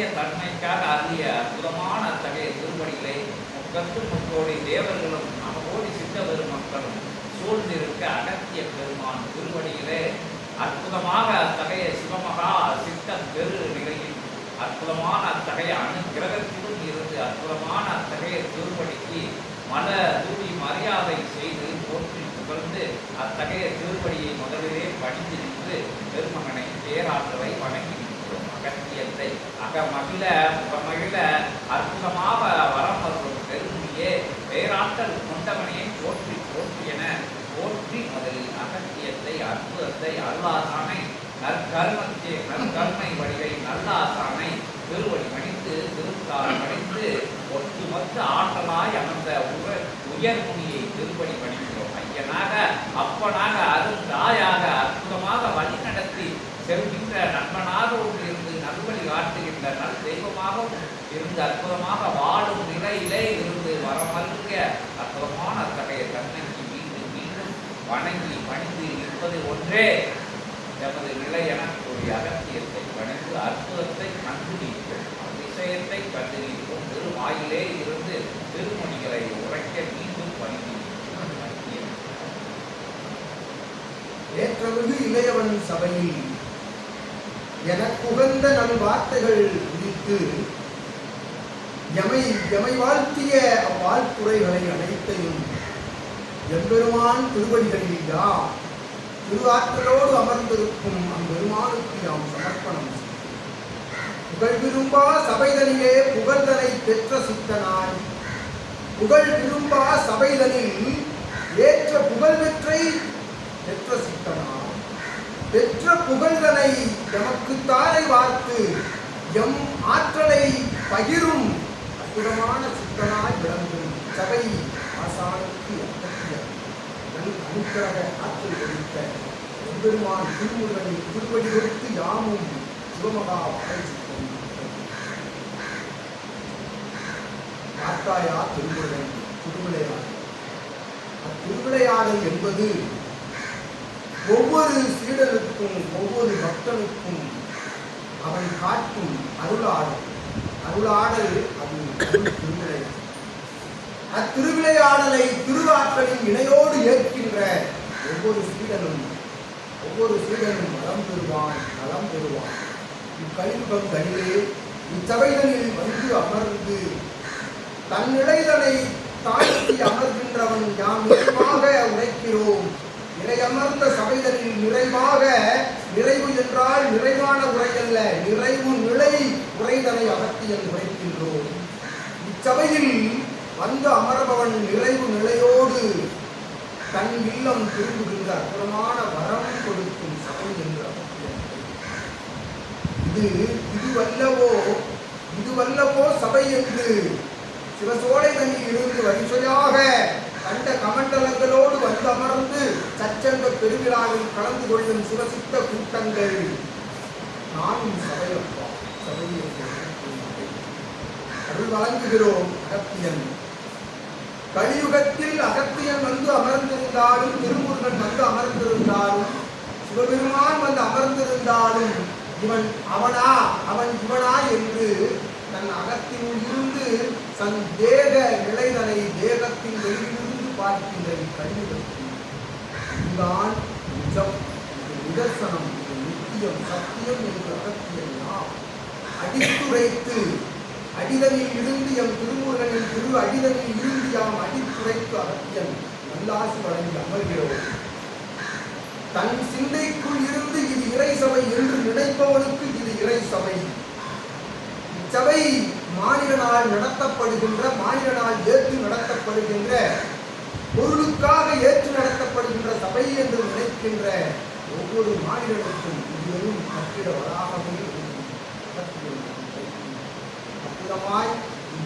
அத்தகைய தன்மைக்காக அருளிய அற்புதமான அத்தகைய திருவடிகளை முக்கத்து முக்கோடி தேவர்களும் நமகோடி சித்த மக்களும் சூழ்ந்திருக்க அகத்திய பெருமான் திருவடியிலே அற்புதமாக அத்தகைய சிவமகா சித்த பெரு நிலையில் அற்புதமான அத்தகைய அனுகிரகத்திலும் இருந்து அற்புதமான அத்தகைய திருவடிக்கு மன தூவி மரியாதை செய்து போற்றி புகழ்ந்து அத்தகைய திருவடியை முதலிலே படித்து நின்று பெருமகனை பேராற்றலை மகிழ அகமகிழ மகிழ அற்புதமாக வரம் வருவது பெருமையே பேராற்றல் கொண்டவனையை போற்றி போற்றி என போற்றி முதலில் அகத்தியத்தை அற்புதத்தை அருளாசானை நற்கர்மத்தை நற்கர்மை வடிவை நல்லாசானை திருவடி மணித்து திருத்தால் படைத்து ஒட்டுமொத்த ஆற்றலாய் அமர்ந்த உயர் உயர்முனியை திருப்படி பணிக்கிறோம் ஐயனாக அப்பனாக அருள் தாயாக அற்புதமாக வழி நடத்தி செல்கின்ற நண்பனாகவும் இருந்து நல்வழி காட்டுகின்ற நல் தெய்வமாகவும் இருந்து அற்புதமாக வாழும் நிலையிலே இருந்து வரமல்க அற்புதமான அத்தகைய தன்மைக்கு மீண்டும் மீண்டும் வணங்கி பணிந்து இருப்பது ஒன்றே. எமது நிலை கூறிய அகத்தியத்தை வணங்கு அற்புதத்தை கண்டுபிடிப்போம் அதிசயத்தை கண்டுபிடிப்போம் நீக்கும் திருவாயிலே இருந்து திருமணிகளை உரைக்க மீண்டும் பணிந்து நிற்கும் ஏற்றமிகு இளையவன் சபையில் எனக்குகந்த நல் வார்த்தைகள் குறித்து எமை எமை வாழ்த்திய அவ்வாழ்த்துறைகளை அனைத்தையும் எம்பெருமான் திருவடிகளில் யாம் திருவாற்றலோடு அமர்ந்திருக்கும் அம்பெருமானுக்கு யாம் சமர்ப்பணம் புகழ் விரும்பா சபைதனிலே புகழ்தனை பெற்ற சித்தனாய். புகழ் விரும்பா சபைதனில் ஏற்ற புகழ் வெற்றை பெற்ற சித்தனாய். பெற்ற புகழ்தனை எமக்கு தாரை வார்த்து எம் ஆற்றலை பகிரும் அற்புதமான சித்தனாய் விளங்கும் சபை ஆசானுக்கு. அத்தகைய நல் அனுக்கிரக ஆற்றல் கொடுத்த எம்பெருமான் திருமுருகனை திருவடி கொடுத்து யாமும் சிவமகா வரை காத்தாயா திருமுருகன் திருவிளையாடல் அத்திருவிளையாடல் என்பது ஒவ்வொரு சீடனுக்கும் ஒவ்வொரு பக்தனுக்கும் அவன் காட்டும் அருளாடல் அருளாடல் அது அருள் திருவிளையாடல் அத்திருவிளையாடலை திருவாற்றலின் இணையோடு ஏற்கின்ற ஒவ்வொரு சீடனும் ஒவ்வொரு சீடனும் நலம் பெறுவான் நலம் பெறுவான். இக்கழிவுகம் தனிலே இச்சபைகளில் வந்து அமர்ந்து தன் நிலைதனை தாழ்த்தி அமர்கின்றவன் யாம் நிறைவாக உழைக்கிறோம் நிலையமர்ந்த சபைதனில் நிறைவாக நிறைவு என்றால் நிறைவான உரை அல்ல நிறைவு நிலை உரைதனை அகத்தியல் உழைக்கின்றோம் இச்சபையில் வந்து அமர்பவன் நிறைவு நிலையோடு தன் இல்லம் திரும்புகின்ற அற்புதமான வரம் கொடுக்கும் சபை என்று இது இதுவல்லவோ இதுவல்லவோ சபை என்று சிவசோலை தண்ணில் இருந்து வரிசையாக கண்ட கமண்டலங்களோடு வந்து அமர்ந்து சச்சங்க பெருவிழாவில் கலந்து கொள்ளும் சிவசித்த கூட்டங்கள் நானும் சபையப்பா சபை என்று அருள் வழங்குகிறோம் அகத்தியன் கலியுகத்தில் அகத்தியன் வந்து அமர்ந்திருந்தாலும் திருமுருகன் வந்து அமர்ந்திருந்தாலும் சிவபெருமான் வந்து அமர்ந்திருந்தாலும் இவன் அவனா அவன் இவனா என்று தன் அகத்தினுள் இருந்து தன் தேக நிலைதனை தேகத்தின் வெளியிலிருந்து பார்க்கின்ற கலியுகத்தில் இதுதான் நிஜம் நிதர்சனம் நித்தியம் சத்தியம் என்று அகத்தியன் அடித்துரைத்து அடிதனில் இருந்து எம் திருமுருகனின் திரு அடிதனில் இருந்து யாம் அடித்துரைக்கு அகத்தியன் நல்லாசி வழங்கி அமர்கிறோம். தன் சிந்தைக்குள் இருந்து இது இறை சபை என்று நினைப்பவனுக்கு இது இறை சபை இச்சபை மாநிலனால் நடத்தப்படுகின்ற மாநிலனால் ஏற்று நடத்தப்படுகின்ற பொருளுக்காக ஏற்று நடத்தப்படுகின்ற சபை என்று நினைக்கின்ற ஒவ்வொரு மாநிலத்திற்கும் இது வெறும் கட்டிட வளாகமே. அற்புதமாய்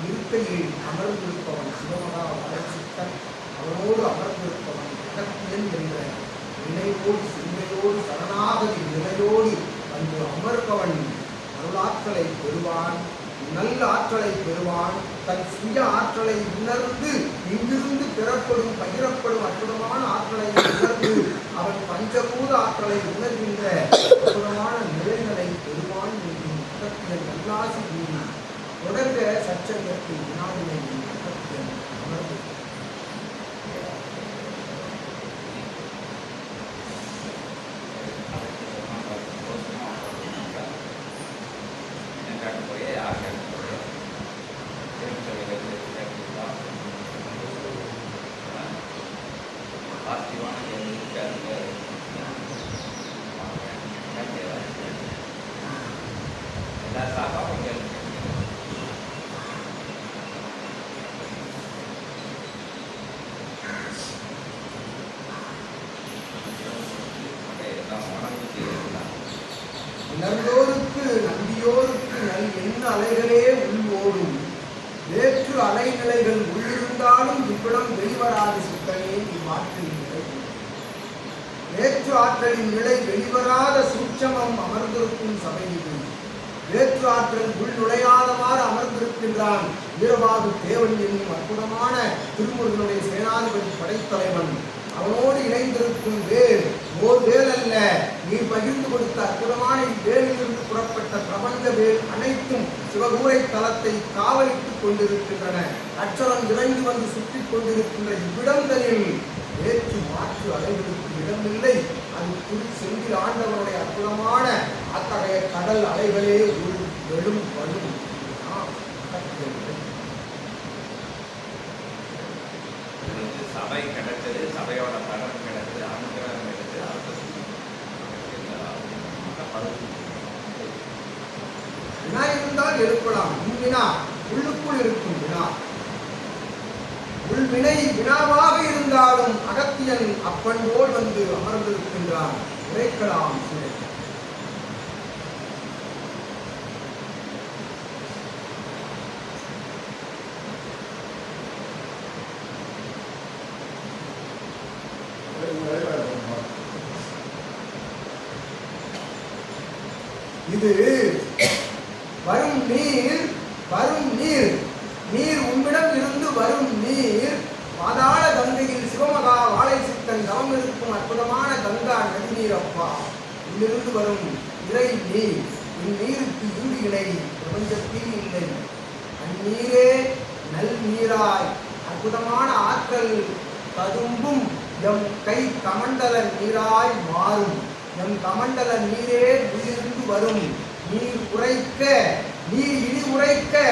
இருக்கையில் அமர்ந்திருப்பவன் சிவமகா வளர்ச்சித்தன் அவனோடு அமர்ந்திருப்பவன் அகத்தியன் என்ற நினைவோடு சிந்தையோடு சரணாகதி நிலையோடு வந்து அமர்பவன் அருளாற்றலை பெறுவான் நல்ல ஆற்றலை பெறுவான் தன் சுய ஆற்றலை உணர்ந்து இங்கிருந்து பெறப்படும் பகிரப்படும் அற்புதமான ஆற்றலை உணர்ந்து அவன் பஞ்சபூத ஆற்றலை உணர்கின்ற அற்புதமான நிலைகளை பெறுவான் என்று அகத்தியன் நல்லாசி தொடர்க சர்ச்சைக்கு நாடு அமர்ந்து ஆற்றலின் நிலை வெளிவராத சூட்சமம் அமர்ந்திருக்கும் சபையில். வேற்று ஆற்றல் உள் நுழையாதவாறு அமர்ந்திருக்கின்றான் வீரபாகு தேவன் என்னும் அற்புதமான திருமுருகனுடைய சேனாதிபதி படைத்தலைவன். அவனோடு இணைந்திருக்கும் வேல் ஓர் வேல் அல்ல நீ பகிர்ந்து கொடுத்த அற்புதமான இவ்வேலிலிருந்து புறப்பட்ட பிரபஞ்ச வேல் அனைத்தும் சிவகூரை தலத்தை காவலித்துக் கொண்டிருக்கின்றன. அச்சரம் இறங்கி வந்து சுற்றிக் கொண்டிருக்கின்ற இவ்விடங்களில் வேற்று மாற்று அலைகளுக்கு இடமில்லை. செந்தில் ஆண்டவனுடைய அற்புதமான அத்தகைய கடல் அலைகளே உள் வெளும் வலும். சபை கிடைச்சது சபையோட தடம் கிடைச்சது அனுகிரகம் கிடைச்சது அடுத்த இருந்தால் எழுப்பலாம் வினா உள்ளுக்குள் இருக்கும் வினா உள்வினை வினாவாக இருந்தாலும் அகத்தியன் அப்பன்போல் வந்து அமர்ந்திருக்கின்றான். உரைக்கலாம் இது வரும் நீர் வரும் நீர் நீர் உம்மிடம் இருந்து வரும் நீர் பாதாள கங்கையில் சிவமகா வாழை சித்தன் தவம் இருக்கும் அற்புதமான கங்கா நதிநீர் அப்பா இங்கிருந்து வரும் இறை நீர். இந்நீருக்கு ஈடு இணை. பிரபஞ்சத்தில் இல்லை. அந்நீரே நல் நீராய். அற்புதமான ஆற்றல் ததும்பும் எம் கை கமண்டல நீராய் மாறும். எம் கமண்டல நீரே உள்ளிருந்து வரும். நீர் உரைக்க நீர் இனி உரைக்க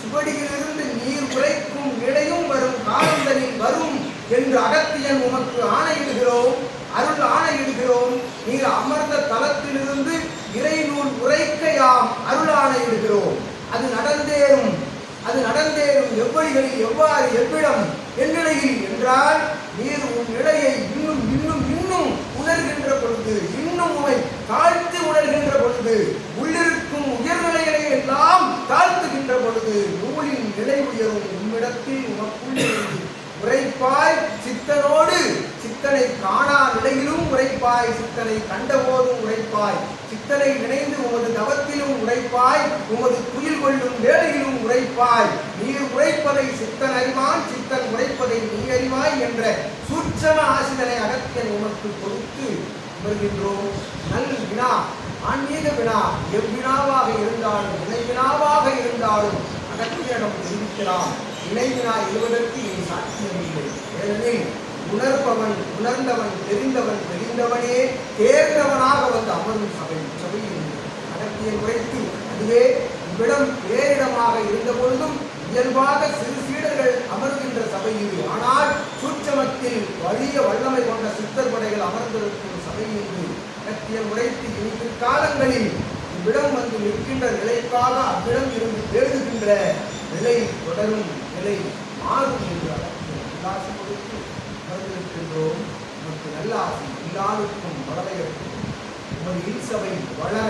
சுவடியிலிருந்து நீர் உரைக்கும் இடையும் வரும். காலந்தனில் வரும் என்று அகத்தியன் உமக்கு ஆணையிடுகிறோம் அருள் ஆணையிடுகிறோம் நீர் அமர்ந்த தலத்திலிருந்து இறைநூல் உரைக்க யாம் அருள் ஆணையிடுகிறோம் அது நடந்தேறும் அது நடந்தேறும் எவ்வாறு எவ்விடம் எந்நிலையில் என்றால் நீர் உன் நிலையை இன்னும் இன்னும் இன்னும் உணர்கின்ற பொழுது இன்னும் உமை தாழ்த்தி உணர்கின்ற பொழுது உள்ளிருக்கும் உயர்நிலைகளை எல்லாம் தாழ்த்துகின்ற பொழுது நூலின் நிலை உயரும் உம்மிடத்தில் உனக்குள்ளே உரைப்பாய் சித்தனோடு சித்தனை காணா நிலையிலும் உரைப்பாய் சித்தனை கண்டபோதும் உரைப்பாய். சித்தனை நினைந்து உமது தவத்திலும் உரைப்பாய் உமது துயில் கொள்ளும் வேலையிலும் உரைப்பாய். நீர் உரைப்பதை சித்தன் அறிவான் சித்தன் உரைப்பதை நீ அறிவாய் என்ற சூட்சம ஆசிதனை அகத்தியன் உமக்கு கொடுத்து வருகின்றோம் நல் வினா ஆன்மீக வினா எவ்வினாவாக இருந்தாலும் இணை வினாவாக இருந்தாலும் அகத்தியனம் தெரிவிக்கலாம் இணைவினா எழுவதற்கு இனி சாத்தியமில்லை ஏனெனில் உணர்பவன் உணர்ந்தவன் தெரிந்தவன் தெரிந்தவனே தேர்ந்தவனாக வந்து அமரும் சபை சபையில் அடக்கிய உரைத்து அதுவே இவ்விடம் பேரிடமாக இருந்த பொழுதும் இயல்பாக சிறு சீடர்கள் அமர்கின்ற சபையில். ஆனால் சூட்சமத்தில் வலிய வல்லமை கொண்ட சித்தர் படைகள் அமர்ந்திருக்கும் சபையில் இது அகத்தியன் இன்று காலங்களில் இவ்விடம் வந்து நிற்கின்ற நிலைக்காக அவ்விடம் இருந்து தேடுகின்ற நிலை தொடரும் நிலை மாறும் எல்லாசி அகத்தியன் உல்லாசம் உமக்கு அமர்ந்திருக்கின்றோம் நல்ல ஆசை எல்லாருக்கும் வளரையற்றும் உமது இல்சபை வளர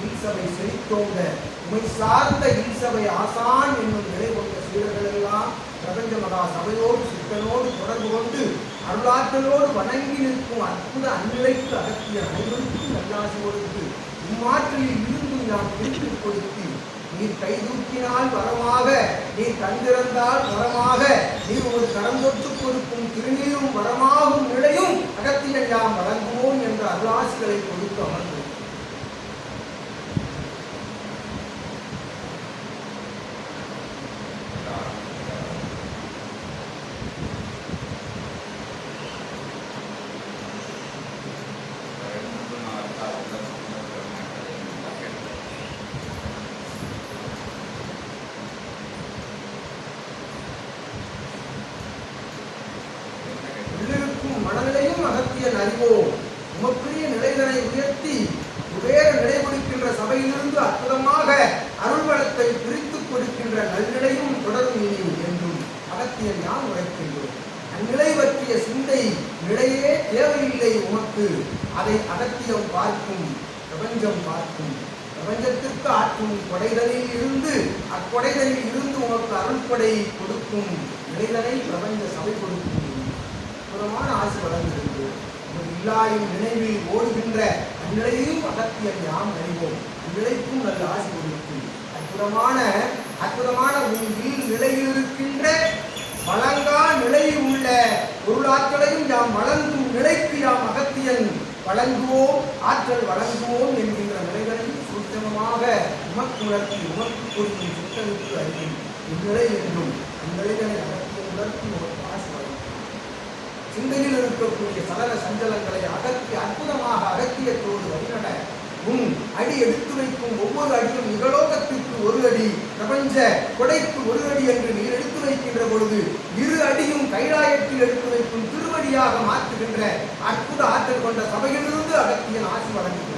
இல்சபை செழித்தோங்க. உமை சார்ந்த இல்சபை ஆசான் என்னும் நிலை கொண்ட சீடர்கள் எல்லாம் பிரபஞ்ச மகா சபையோடு சித்தனோடு தொடர்பு கொண்டு அருளாற்றலோடு வணங்கி நிற்கும் அற்புத அந்நிலைக்கு அகற்றிய அனைவருக்கும் நல்லாசி கொடுத்து இம்மாற்றலில் இருந்து நான் பிரித்துக் கொடுத்து நீர் கைதூக்கினால் வரமாக நீர் கண்டிருந்தால் வரமாக நீர் ஒரு கரம் தொட்டு கொடுக்கும் திருநீரும் வரமாக நிலையும் அகத்தியன் யாம் வழங்குவோம் என்ற அருளாசிகளை கொடுத்து அமர்ந்து அகத்தியன் அறிவோம் உமக்குரிய நிலைதனை உயர்த்தி குபேர நிலை கொடுக்கின்ற சபையிலிருந்து அற்புதமாக அருள்வளத்தை பிரித்துக் கொடுக்கின்ற நல்நிலையும் தொடரும் இனி என்றும் அகத்தியன் யான் உரைக்கின்றோம். அந்நிலை பற்றிய சிந்தை நிலையே தேவையில்லை உமக்கு. அதை அகத்தியம் பார்க்கும் பிரபஞ்சம் பார்க்கும். பிரபஞ்சத்திற்கு ஆற்றும் கொடைகளில் இருந்து அக்கொடைகளில் இருந்து உமக்கு அருள்படை கொடுக்கும் நிலைதனை பிரபஞ்ச சபை கொடுக்கும். அற்புதமான ஆசை வளர்ந்திருக்கிறது இல்லாயின் நினைவில் ஓடுகின்ற அந்நிலையையும் அகத்தியை யாம் அறிவோம் அந்நிலைக்கும் நல்ல ஆசி கொடுக்கும் அற்புதமான அற்புதமான உன் நிலையில் இருக்கின்ற வழங்கா நிலையில் உள்ள பொருளாற்றலையும் யாம் வழங்கும் நிலைக்கு யாம் அகத்தியன் வழங்குவோம் ஆற்றல் வழங்குவோம் என்கின்ற நிலைகளையும் சுத்தமமாக உமக்கு உணர்த்தி உமக்கு கொடுக்கும் சுத்தமிட்டு அறியும் இந்நிலை என்றும் அந்நிலைகளை அகத்தியன் உணர்த்தி ஒரு ஆசை சிந்தையில் இருக்கக்கூடிய சலன சஞ்சலங்களை அகற்றி அற்புதமாக அகத்தியத்தோடு வழிநட. உன் அடி எடுத்து வைக்கும் ஒவ்வொரு அடியும் இகலோகத்திற்கு ஒரு அடி பிரபஞ்ச கொடைக்கு ஒரு அடி என்று நீர் எடுத்து வைக்கின்ற பொழுது இரு அடியும் கைலாயத்தில் எடுத்து வைக்கும் திருவடியாக மாற்றுகின்ற அற்புத ஆற்றல் கொண்ட சபையிலிருந்து அகத்தியன் ஆசி வழங்குகிறார்